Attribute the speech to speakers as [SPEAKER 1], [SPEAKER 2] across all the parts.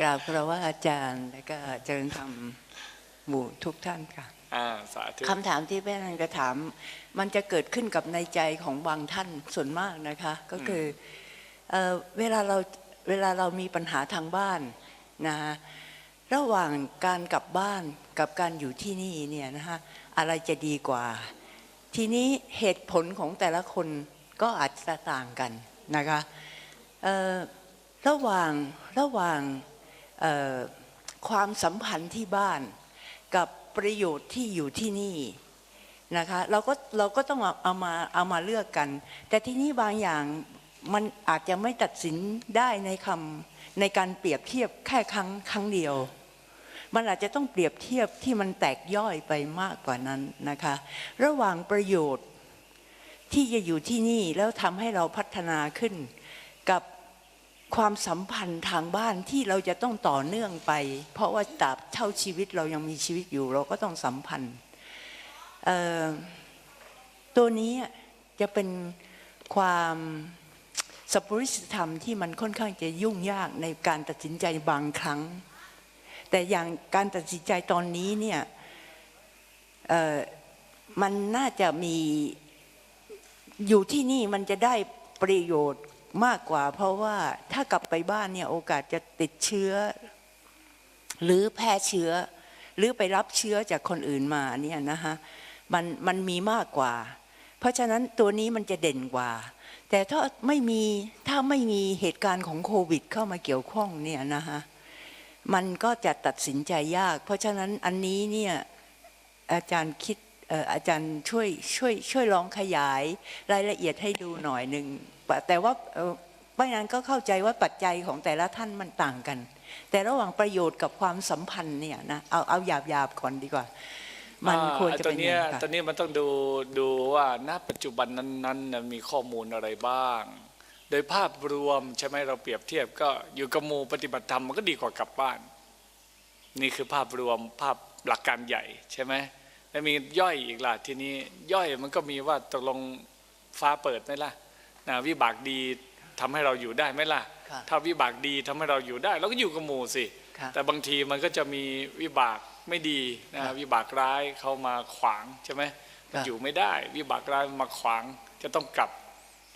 [SPEAKER 1] กราบคารวะอาจารย์และก็เจริญธรรมหมู่ทุกท่านค่ะ
[SPEAKER 2] อ่าสาธุ
[SPEAKER 1] คำถามที่แม่นันจะถาม มันจะเกิดขึ้นกับในใจของบางท่านส่วนมากนะคะ ก็คือเอ่อเวลาเราเวลาเรามีปัญหาทางบ้านนะฮะระหว่างการกลับบ้านกับการอยู่ที่นี่เนี่ยนะคะอะไรจะดีกว่า ทีนี้เหตุผลของแต่ละคนก็อาจจะต่างกันนะคะเอ่อระหว่างระหว่างเอ่อ ความสัมพันธ์ที่บ้านกับประโยชน์ที่อยู่ที่นี่นะคะเราก็เราก็ต้องเอามาเอามาเลือกกัน แต่ที่นี่บางอย่างมันอาจจะไม่ตัดสินได้ในคำในการเปรียบเทียบแค่ครั้งครั้งเดียว มันอาจจะต้องเปรียบเทียบที่มันแตกย่อยไปมากกว่านั้นนะคะ ระหว่างประโยชน์ที่จะอยู่ที่นี่แล้วทำให้เราพัฒนาขึ้นกับ ความสัมพันธ์ทางบ้านที่เราจะต้องต่อเนื่องไป เพราะว่าตราบเท่าชีวิตเรายังมีชีวิตอยู่ เราก็ต้องสัมพันธ์ตัวนี้จะเป็นความสัพพุริสธรรมที่มันค่อนข้างจะยุ่งยากในการตัดสินใจบางครั้ง แต่อย่างการตัดสินใจตอนนี้เนี่ยมันน่าจะมีอยู่ที่นี่มันจะได้ประโยชน์ มากกว่า เพราะว่าถ้ากลับไปบ้านเนี่ยโอกาสจะติดเชื้อ หรือแพร่เชื้อ หรือไปรับเชื้อจากคนอื่นมาเนี่ยนะคะมันมันมีมากกว่า เพราะฉะนั้นตัวนี้มันจะเด่นกว่า แต่ถ้าไม่มีถ้าไม่มีเหตุการณ์ของโควิด เข้ามาเกี่ยวข้องเนี่ยนะคะมันก็จะตัดสินใจยาก เพราะฉะนั้นอันนี้เนี่ยอาจารย์คิดอาจารย์ช่วยช่วยช่วยลองขยายรายละเอียดให้ดูหน่อยหนึ่ง แต่ว่าเอ่อไม่นั้นก็เข้าใจว่าปัจจัยของแต่ละท่านมันต่างกัน แต่ระหว่างประโยชน์กับความสัมพันธ์เนี่ยนะเอาเอาหยาบหยาบๆก่อนดีกว่า มัน
[SPEAKER 2] อ่า
[SPEAKER 1] ควรจะ
[SPEAKER 2] ตั
[SPEAKER 1] เป็
[SPEAKER 2] วนเนี้
[SPEAKER 1] ยั
[SPEAKER 2] ย
[SPEAKER 1] งไงคะ
[SPEAKER 2] ตัวนี้มันต้องดูดูว่าณปัจจุบันนั้นๆน่ะมีข้อมูลอะไรบ้าง โดยภาพรวมใช่ไหมเราเปรียบเทียบก็อยู่กับหมู่ปฏิบัติธรรมมันก็ดีกว่ากลับบ้าน นี่คือภาพรวมภาพหลักการใหญ่ใช่ไหมแล้วมีย่อยอีกล่ะทีนี้ย่อยมันก็มีว่าตกลงฟ้าเปิดไหมล่ะ นะวิบากดีทำให้เราอยู่ได้ไหมล่ะ
[SPEAKER 1] ค่ะ
[SPEAKER 2] ถ้าวิบากดีทำให้เราอยู่ได้เราก็อยู่กับหมู่สิ
[SPEAKER 1] ค่ะ
[SPEAKER 2] แต่บางทีมันก็จะมีวิบากไม่ดีนะวิบากร้ายเข้ามาขวางใช่ไหมมัน
[SPEAKER 1] ค่ะ
[SPEAKER 2] อยู่ไม่ได้ วิบากร้ายมาขวางจะต้องกลับ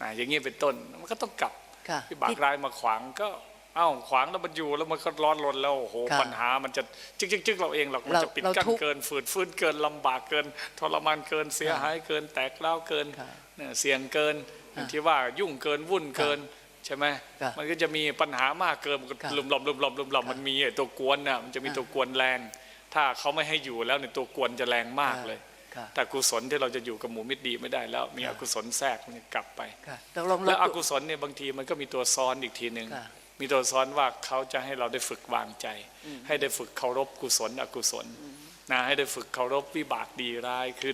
[SPEAKER 2] อ่าอย่างนี้เป็นต้นมันก็ต้องกลับ
[SPEAKER 1] ค่ะ
[SPEAKER 2] วิบากร้ายมาขวางก็เอ้าขวางแล้วมันอยู่แล้วมันก็ร้อนรนแล้วโอ้โห
[SPEAKER 1] ค่ะ
[SPEAKER 2] ปัญหามันจะจึกจึกจึกเราเองหรอกมัน
[SPEAKER 1] เรา
[SPEAKER 2] จะปิด
[SPEAKER 1] เรา
[SPEAKER 2] กั้น
[SPEAKER 1] ทุกข์
[SPEAKER 2] เกินฝืดฟื้นเกินลำบากเกิน ทรมานเกินเสียหายเกินแตกเล้าวเกิน
[SPEAKER 1] ค่ะ
[SPEAKER 2] เนี่ยเสี่ยงเกินอย่าง ที่ว่ายุ่งเกินวุ่นเกินใช่ไหม
[SPEAKER 1] ค่ะ
[SPEAKER 2] มันก็จะมีปัญหามากเกินมันก็
[SPEAKER 1] ค่ะ
[SPEAKER 2] ลุมหลอมลุมหลอมลุมหลอม
[SPEAKER 1] ค่ะ
[SPEAKER 2] มันมีไอ้ตัวกวนน่ะมันจะมี
[SPEAKER 1] ค่ะ
[SPEAKER 2] ตัวกวนแรง ถ้าเขาไม่ให้อยู่แล้วในยตัวกวนจะแรงมากเลย
[SPEAKER 1] ค่ะ
[SPEAKER 2] แต่กุศลที่เราจะอยู่กับหมู่มิตรดีไม่ได้แล้ว มีอกุศลแทรกมันกลับไป
[SPEAKER 1] ค่ะตกลง
[SPEAKER 2] แล้วอ
[SPEAKER 1] เรา
[SPEAKER 2] กุศลเนี่ยบางทีมันก็มีตัวซ้อนอีกทีหนึ่ง
[SPEAKER 1] ค่ะ
[SPEAKER 2] มีตัวซ้อนว่าเขาจะให้เราได้ฝึกวางใจ ให้ได้ฝึกเคารพกุศล อกุศลนะให้ได้ฝึกเคารพวิบากดีร้ายคือ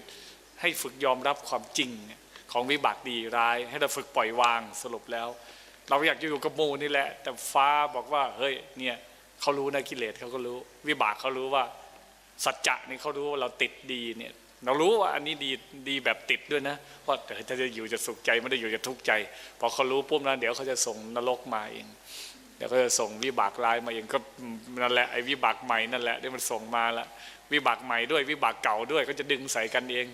[SPEAKER 2] ให้ฝึกยอมรับความจริงเนี่ย ของวิบากดีร้าย ให้เราฝึกปล่อยวางสรุปแล้ว เราอยากจะอยู่กับมูนี่แหละ แต่ฟ้าบอกว่าเฮ้ยเนี่ยเขารู้นะกิเลสเขาก็รู้ วิบากเขารู้ว่า สัจจะนี่เขารู้ว่าเราติดดีเนี่ยเรารู้ว่าอันนี้ดีดีแบบติดด้วยนะว่าเออถ้าจะอยู่จะสุขใจไม่ได้อยู่จะทุกข์ใจพอเขารู้ปุ๊บนั้นเดี๋ยวเขาจะส่งนรกมาเองเดี๋ยวเขาจะส่งวิบากร้ายมาเองก็นั่นแหละไอ้วิบากใหม่นั่นแหละที่มันส่งมาละวิบากใหม่ด้วยวิบากเก่าด้วยก็จะดึงใส่กันเอง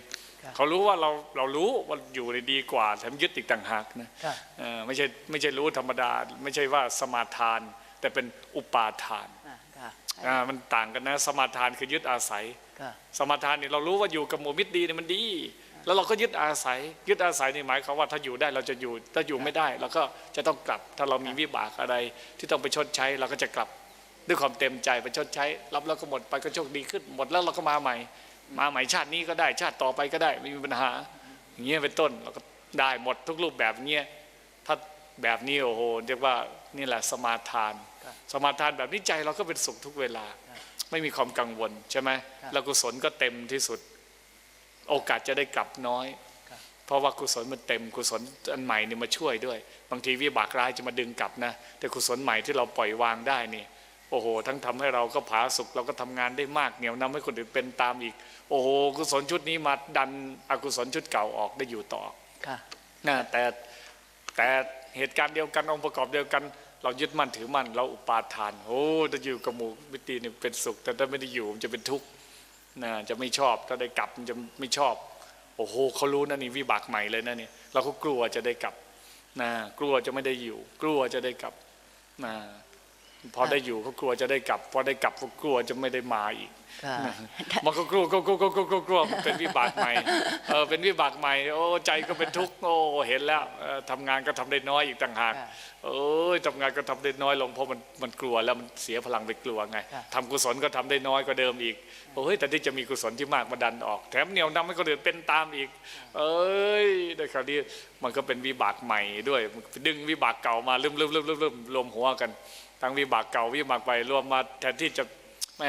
[SPEAKER 2] เขารู้ว่าเราเรารู้ว่าอยู่ในดีกว่าแถมยึดอีกต่างหากนะ
[SPEAKER 1] ค่ะ
[SPEAKER 2] เออไม่ใช่ไม่ใช่รู้ธรรมดา ไม่ใช่ว่าสมาทาน แต่เป็นอุปาทาน
[SPEAKER 1] อ่าค่ะ
[SPEAKER 2] อ่ามันต่างกันนะ สมาทานคือยึดอาศัย
[SPEAKER 1] ค่ะ
[SPEAKER 2] สมาทานนี่เรารู้ว่าอยู่กับหมู่มิตรดีเนี่ยมันดี แล้วเราก็ยึดอาศัย ยึดอาศัยนี่หมายความว่าถ้าอยู่ได้เราจะอยู่ถ้าอยู่ไม่ได้เราก็จะต้องกลับ ถ้าเรามีวิบากอะไร ที่ต้องไปชดใช้เราก็จะกลับด้วยความเต็มใจไปชดใช้ รับแล้วก็หมดไปก็โชคดีขึ้นหมดแล้วเราก็มาใหม่ มาใหม่ชาตินี้ก็ได้ชาติต่อไปก็ได้ไม่มีปัญหาอย่างเงี้ยเป็นต้นเราก็ได้หมดทุกรูปแบบเงี้ยถ้าแบบนี้โอ้โหเรียกว่านี่แหละสมาทาน
[SPEAKER 1] ครับ
[SPEAKER 2] สมาทานแบบนี้ใจเราก็เป็นสุขทุกเวลา ไม่มีความกังวลใช่ไหม
[SPEAKER 1] ครับ
[SPEAKER 2] แล้วกุศลก็เต็มที่สุด โอกาสจะได้กลับน้อย
[SPEAKER 1] ครับ
[SPEAKER 2] เพราะว่ากุศลมันเต็มกุศลอันใหม่นี่มาช่วยด้วย บางทีวิบากร้ายจะมาดึงกลับนะ แต่กุศลใหม่ที่เราปล่อยวางได้นี่ โอ้โห ทั้งทำให้เราก็ผาสุกเราก็ทำงานได้มากเหนียวนำให้คนอื่นเป็นตามอีก โอ้โหกุศลชุดนี้มาดันอกุศลชุดเก่าออกได้อยู่ต่อ
[SPEAKER 1] ค่ะ
[SPEAKER 2] นะแต่แต่เหตุการณ์เดียวกันองค์ประกอบเดียวกัน เรายึดมั่นถือมั่นเราอุปาทานโอ้ถ้าอยู่กับหมู่มิตรีนี่เป็นสุข แต่ถ้าไม่ได้อยู่มันจะเป็นทุกข์นะจะไม่ชอบถ้าได้กลับมันจะไม่ชอบโอ้โหเขารู้นะนี่วิบากใหม่เลยนะนี่เราก็กลัวจะได้กลับนะกลัวจะไม่ได้อยู่ กลัวจะได้กลับนะ พอได้อยู่ก็กลัวจะได้กลับ พอได้กลับก็กลัวจะไม่ได้มาอีก
[SPEAKER 1] ค่ะ
[SPEAKER 2] มันก็กลัวกลัวกลัวกลัวกลัวกลัวกลัวเป็นวิบากใหม่เออเป็นวิบากใหม่โอ้ใจก็เป็นทุกข์โอ้เห็นแล้วเออทำงานก็ทำได้น้อยอีกต่างหาก
[SPEAKER 1] ค่ะ
[SPEAKER 2] โอ้ยทำงานก็ทำได้น้อยลงเพราะมันมันกลัวแล้วมันเสียพลังไปกลัวไง
[SPEAKER 1] ค่ะ
[SPEAKER 2] ทำกุศลก็ทำได้น้อยกว่าเดิมอีกโอ้ยแต่ที่จะมีกุศลที่มากมาดันออก แถมเหนียวนำให้คนอื่นเป็นตามอีก เอ้ยได้คราวนี้มันก็เป็นวิบากใหม่ด้วย ดึงวิบากเก่ามาลืมลืมลืมลืมลืมรวมหัวกัน ทั้งวิบากเก่าวิบากใหม่รวมมาแทนที่จะแหม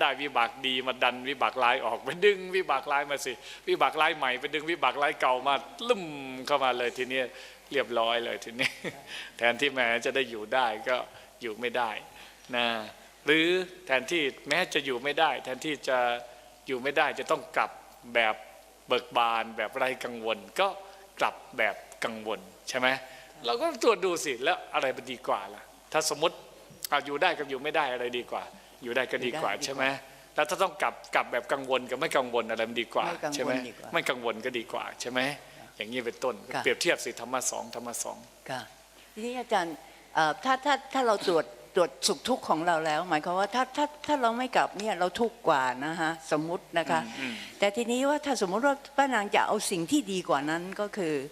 [SPEAKER 2] ได้วิบากดีมาดันวิบากร้ายออกไปดึงวิบากร้ายมาสิวิบากร้ายใหม่ไปดึงวิบากร้ายเก่ามาลุ่มเข้ามาเลยทีนี้เรียบร้อยเลยทีนี้ แทนที่แม้จะได้อยู่ได้ก็อยู่ไม่ได้นะหรือแทนที่แม้จะอยู่ไม่ได้ แทนที่จะอยู่ไม่ได้จะต้องกลับแบบเบิกบานแบบไร้กังวล ก็กลับแบบกังวลใช่ไหมเราก็ตรวจดูสิแล้วอะไรมันดีกว่าล่ะ ถ้าสมมติ เอาอยู่ได้กับอยู่ไม่ได้อะไรดีกว่า อยู่ได้ก็ดีกว่า
[SPEAKER 1] อยู่ได้ดีกว่า
[SPEAKER 2] ใช่ไหมแล้วถ้าต้องกลับกลับแบบกังวลกับไม่กังวลอะไรมันดีกว่า
[SPEAKER 1] ไม่กังวล
[SPEAKER 2] ใช่ไหม
[SPEAKER 1] ดีกว่า
[SPEAKER 2] ไม่กังวลก็ดีกว่าใช่ไหมอย่างนี้เป็นต้น
[SPEAKER 1] ค่ะ
[SPEAKER 2] เปรียบเทียบสิธรรมะสองธรรมะสอง
[SPEAKER 1] ค่ะทีนี้อาจารย์เอ่อถ้าถ้าถ้าเราตรวจตรวจสุขทุกข์ของเราแล้ว หมายความว่าถ้าถ้าถ้าเราไม่กลับเนี่ยเราทุกข์กว่านะฮะสมมุตินะคะ
[SPEAKER 2] อืม
[SPEAKER 1] แต่ทีนี้ว่าถ้าสมมุติว่าป้านางจะเอาสิ่งที่ดีกว่านั้นก็คือเอ่อ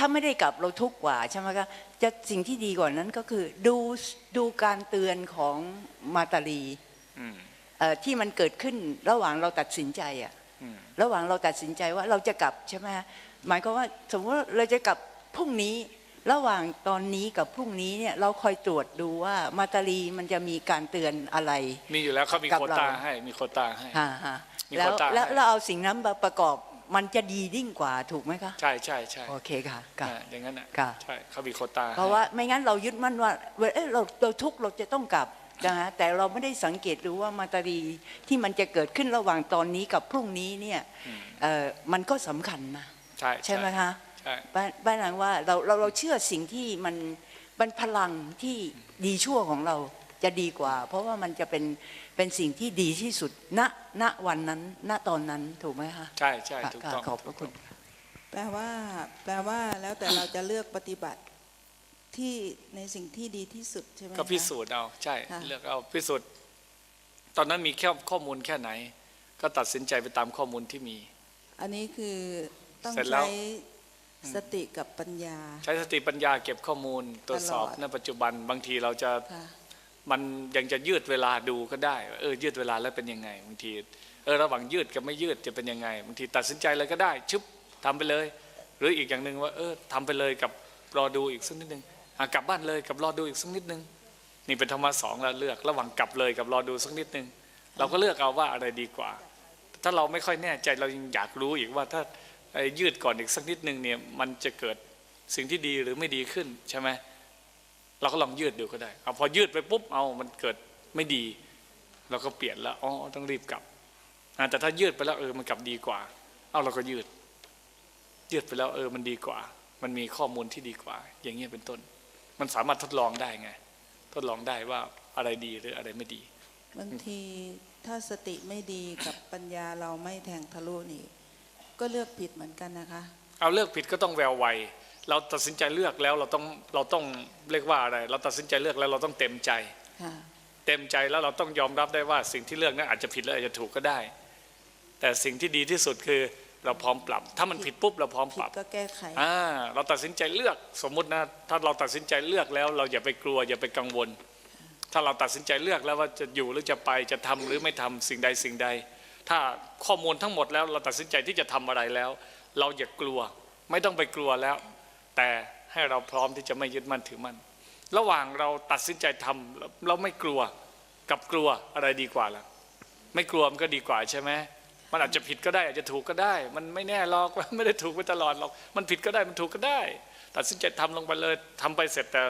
[SPEAKER 1] ถ้าไม่ได้กลับเราทุกข์กว่าใช่ไหมคะจะสิ่งที่ดีกว่านั้นก็คือดูดูการเตือนของมาตาลี
[SPEAKER 2] อืม
[SPEAKER 1] เอ่อที่มันเกิดขึ้นระหว่างเราตัดสินใจอะ
[SPEAKER 2] อืม
[SPEAKER 1] ระหว่างเราตัดสินใจว่าเราจะกลับใช่ไหมฮะหมายความว่าสมมติว่าเราจะกลับพรุ่งนี้ ระหว่างตอนนี้กับพรุ่งนี้เนี่ยเราคอยตรวจดูว่ามาตาลีมันจะมีการเตือนอะไร
[SPEAKER 2] มีอยู่แล้วเขามี
[SPEAKER 1] กับ
[SPEAKER 2] โควต้า
[SPEAKER 1] เรา
[SPEAKER 2] ให้มีโควต้าให้
[SPEAKER 1] ฮะฮะ
[SPEAKER 2] มี
[SPEAKER 1] แล้ว
[SPEAKER 2] โควต้า
[SPEAKER 1] แล้ว
[SPEAKER 2] ให้
[SPEAKER 1] เราเอาสิ่งนั้นมาประกอบ มันจะดียิ่งกว่าถูกไหมคะ
[SPEAKER 2] ใช่ใช่ใช่
[SPEAKER 1] โอเคค่ะค่ะ
[SPEAKER 2] อ่าอย่างนั้นอะ
[SPEAKER 1] ค่ะ
[SPEAKER 2] ใช่เขามีโควต้าให้
[SPEAKER 1] เพราะว่าไม่งั้นเรายึดมั่นว่าเว้ยเอ้ยเราเราทุกข์เราจะต้องกลับนะฮะแต่เราไม่ได้สังเกตดูว่ามาตาลีที่มันจะเกิดขึ้นระหว่างตอนนี้กับพรุ่งนี้เนี่ยเอ่อมันก็สำคัญนะ
[SPEAKER 2] ใช่
[SPEAKER 1] ใช่ไหมคะ
[SPEAKER 2] ใช่
[SPEAKER 1] บ้านบ้านนางว่าเราเราเราเชื่อสิ่งที่มันมันพลังที่ดีชั่วของเรา จะดีกว่า เพราะว่ามันจะเป็นเป็นสิ่งที่ดีที่สุดณณวันนั้นณตอนนั้นถูกไหมคะ
[SPEAKER 2] ใช่ใช่
[SPEAKER 1] ค่ะ
[SPEAKER 2] ถูก
[SPEAKER 1] ค่ะ
[SPEAKER 2] ต้อง
[SPEAKER 1] ขอบพระคุณ
[SPEAKER 3] แปลว่า แปลว่าแล้วแต่เราจะเลือกปฏิบัติที่ในสิ่งที่ดีที่สุดใช่ไหม
[SPEAKER 2] ก็พิ
[SPEAKER 3] คะ
[SPEAKER 2] สูจน์เอาใช่
[SPEAKER 3] ค่ะ
[SPEAKER 2] เลือกเอาพิสูจน์ตอนนั้นมีแค่ข้อมูลแค่ไหน ก็ตัดสินใจไปตามข้อมูลที่มี
[SPEAKER 3] อันนี้คือต้อง
[SPEAKER 2] เสร็จแล้ว
[SPEAKER 3] ใช้สติกับปัญญา
[SPEAKER 2] ใช้สติปัญญาเก็บข้อมูลตรวจสอบ
[SPEAKER 3] ตลอด
[SPEAKER 2] ณปัจจุบันบางทีเราจะ
[SPEAKER 3] ค่ะ
[SPEAKER 2] มันยังจะยืดเวลาดูก็ได้ เออยืดเวลาแล้วเป็นยังไงบางทีเออระหว่างยืดกับไม่ยืดจะเป็นยังไงบางทีตัดสินใจเลยก็ได้ชึบทำไปเลย หรืออีกอย่างหนึ่งว่าเออทำไปเลยกับรอดูอีกสักนิดนึงอะกลับบ้านเลยกับรอดูอีกสักนิดนึงนี่เป็นธรรมะสองแล้วเลือก ระหว่างกลับเลยกับรอดูสักนิดนึงเราก็เลือกเอาว่าอะไรดีกว่า ถ้าเราไม่ค่อยแน่ใจเรายังอยากรู้อีกว่าถ้ายืดก่อนอีกสักนิดนึงเนี่ยมันจะเกิดสิ่งที่ดีหรือไม่ดีขึ้นใช่ไหม เราก็ลองยืดดูก็ได้เอาพอยืดไปปุ๊บเอามันเกิดไม่ดี เราก็เปลี่ยนแล้วอ๋อต้องรีบกลับอ่าแต่ถ้ายืดไปแล้วเออมันกลับดีกว่า เอาเราก็ยืด ยืดไปแล้วเออมันดีกว่า มันมีข้อมูลที่ดีกว่า อย่างเงี้ยเป็นต้น มันสามารถทดลองได้ไง ทดลองได้ว่าอะไรดีหรืออะไรไม่ดี
[SPEAKER 3] บางทีถ้าสติไม่ดีกับปัญญาเราไม่แทงทะลุนี่ ก็เลือกผิดเหมือนกันนะคะ
[SPEAKER 2] เอาเลือกผิดก็ต้องแววไว เราตัดสินใจเลือกแล้วเราต้องเราต้องเรียกว่าอะไร เราตัดสินใจเลือกแล้วเราต้องเต็มใจ
[SPEAKER 3] ค่ะ
[SPEAKER 2] เต็มใจแล้วเราต้องยอมรับได้ว่าสิ่งที่เลือกนั้นอาจจะผิดและอาจจะถูกก็ได้ แต่สิ่งที่ดีที่สุดคือเราพร้อมปรับ ถ้ามันผิดปุ๊บเราพร้อม
[SPEAKER 3] ผิ
[SPEAKER 2] ป
[SPEAKER 3] ด
[SPEAKER 2] รับ
[SPEAKER 3] ก็แก้ไข
[SPEAKER 2] อ่าเราตัดสินใจเลือกสมมุตินะถ้าเราตัดสินใจเลือกแล้ว เราอย่าไปกลัวอย่าไปกังวล ถ้าเราตัดสินใจเลือกแล้วว่าจะอยู่หรือจะไปจะทำหรือไม่ทำสิ่งใดสิ่งใด ถ้าข้อมูลทั้งหมดแล้วเราตัดสินใจที่จะทำอะไรแล้ว เราอย่ากลัว ไม่ต้องไปกลัวแล้ว แต่ให้เราพร้อมที่จะไม่ยึดมั่นถือมั่นระหว่างเราตัดสินใจทำเราไม่กลัวกับกลัวอะไรดีกว่าล่ะ ไม่กลัวมันก็ดีกว่าใช่ไหมมันอาจจะผิดก็ได้อาจจะถูกก็ได้ มันไม่แน่หรอกไม่ได้ถูกไปตลอดหรอกมันผิดก็ได้มันถูกก็ได้ ตัดสินใจทำลงไปเลยทำไปเสร็จแต่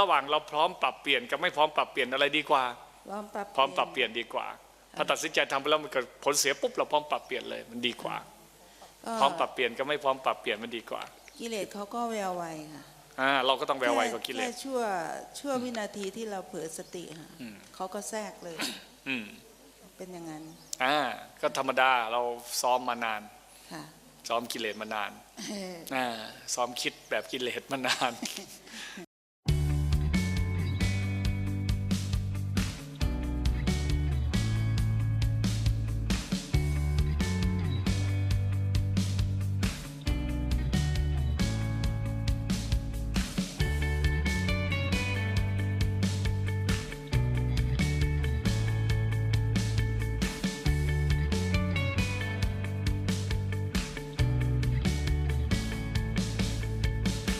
[SPEAKER 2] ระหว่างเราพร้อมปรับเปลี่ยนกับไม่พร้อมปรับเปลี่ยนอะไรดีกว่า
[SPEAKER 3] พร้อมปรับ
[SPEAKER 2] พร้อมปรับเปลี่ยนดีกว่าถ้าตัดสินใจทำไปแล้วมันเกิดผลเสียปุ๊บเราพร้อมปรับเปลี่ยนเลยมันดีกว่า
[SPEAKER 3] ก็
[SPEAKER 2] พร้อมปรับเปลี่ยนกับไม่พร้อมปรับเปลี่ยนมันดีกว่า
[SPEAKER 3] กิเลสเขาก็แววไวค่ะ
[SPEAKER 2] ออ่าเราก็ต้องแววไวกว่ากิเล
[SPEAKER 3] แค่
[SPEAKER 2] ส
[SPEAKER 3] ชั่วชั่ววินาทีที่เราเผลอสติค่ะ
[SPEAKER 2] อืม
[SPEAKER 3] เขาก็แทรกเลย
[SPEAKER 2] อืม
[SPEAKER 3] เป็นอย่างนั้น
[SPEAKER 2] อ่าก็ธรรมดาเราซ้อมมานาน
[SPEAKER 3] ค่ะ
[SPEAKER 2] ซ้อมกิเลสมานาน
[SPEAKER 3] เออ
[SPEAKER 2] อ่าซ้อมคิดแบบกิเลสมานาน